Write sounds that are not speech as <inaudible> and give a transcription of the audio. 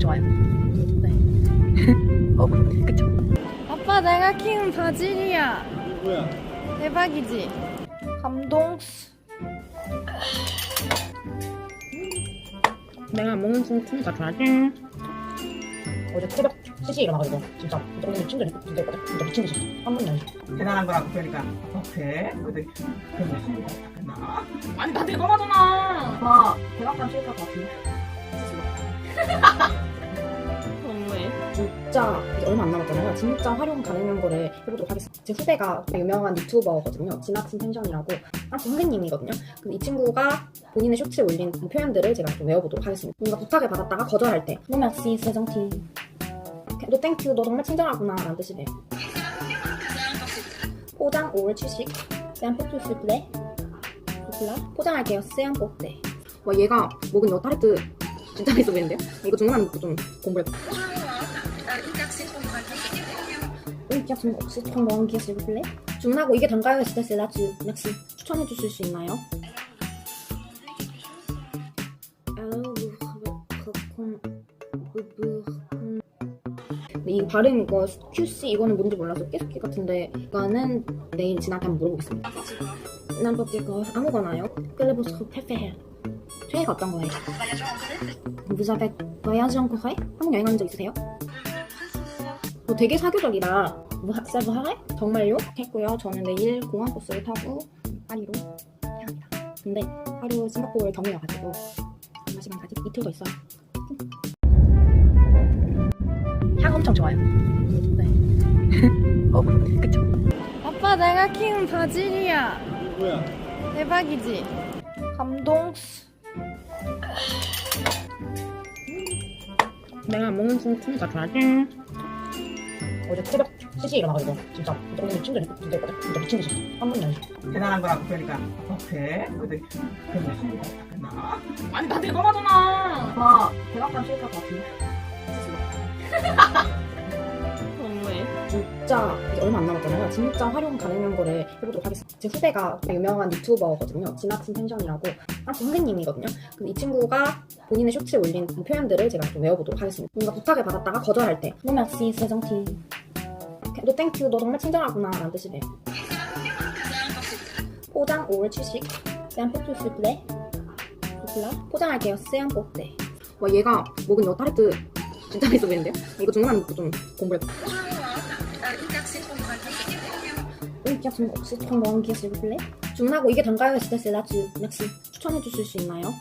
좋아요. 네. <laughs> 어, 그쵸? 아빠 내가 키운 바질이야. 뭐야? 대박이지? 감동스. 내가 먹는 중 크니까 좋아하지? 어제 새벽 3시에 일어나가지고 진짜 정말 미친 듯이 진짜 했거든? 진짜 미친 듯이 한 번도 안 했어 대단한 거라고 그러니까 어때? 근데 그게 나 아니 나 대단하잖아 와 대박감 싫을 것 같은데. 진짜 이제 얼마 안 남았잖아요. 진짜 활용 가능한 거를 해보도록 하겠습니다. 제 후배가 유명한 유튜버거든요. 지나친 텐션이라고. 아 선생님이거든요. 근데 이 친구가 본인의 쇼츠에 올린 표현들을 제가 좀 외워보도록 하겠습니다. 뭔가 부탁을 받았다가 거절할 때. merci, c'est gentil 너 땡큐, 너 정말 친절하구나. 라는 뜻이래요. 포장 5월 출식 vous plaît. 포장할게요. 네. 와 얘가 먹은 이 타르트 진짜 맛있어 보이는데요? 이거 주문하는 것도 좀 공부해봐 Sûr, c'est trop bon, s'il vous plaît. 주문하고 이게 단가요? 진짜 셀라주. merci. 추천해 주실 수 있나요? 이 발음 이거 QC 이거는 뭔지 몰라서 깨스키 같은데 이거는 내일 진한테 한번 물어보겠습니다. 난 이거 아무거나요? 클레보스 페페해. 최애가 어떤 거예요? Voyagé en Corée? 한국 여행한 적 있으세요? 뭐 되게 사교적이라 뭐학 사부 하래? 정말요? 했고요. 저는 내일 공항 버스를 타고 파리로 향합니다. 근데 하루 싱가포르 경유여가지고 얼마 시간 가지? 이틀 더 있어요. 향 엄청 좋아요. 네. <laughs> 어, 그쵸? 아빠 내가 키운 바질이야. 뭐야? 대박이지? 감동스. 내가 먹는 중 크니까 좋아하지? 어제 새벽 3시에 일어나가지고 진짜 정말 미친 듯이 진짜 했거든? 진짜 미친 듯이 한 번도 안 했어 대단한 거라고 그러니까 어때? 근데 그게 나 아니 나 대단하잖아 와 대박감 싫을 것 같은데 너무해. 진짜 이제 얼마 안 남았잖아요. 진짜 활용 가능한 거를 해보도록 하겠습니다. 제 후배가 유명한 유튜버거든요. 지나친 텐션이라고 아 선생님이거든요. 근데 이 친구가 본인의 쇼츠에 올린 표현들을 제가 좀 외워보도록 하겠습니다. 뭔가 부탁을 받았다가 거절할 때 No merci, c'est gentil. 너 땡큐, 너 정말 친절하구나 라는 뜻이래요. 포장 5월 출식 C'est un peu plus s'il vous plaît. s'il vous plaît. 포장할게요. 네. 와 얘가 먹은 이 타르트 진짜 맛있어 보이는데요? 이거 것도 좀 c'est trop bon, s'il vous plaît. 주문하고 이게 단가요? 진짜 셀라주. merci. 추천해 주실 수 있나요?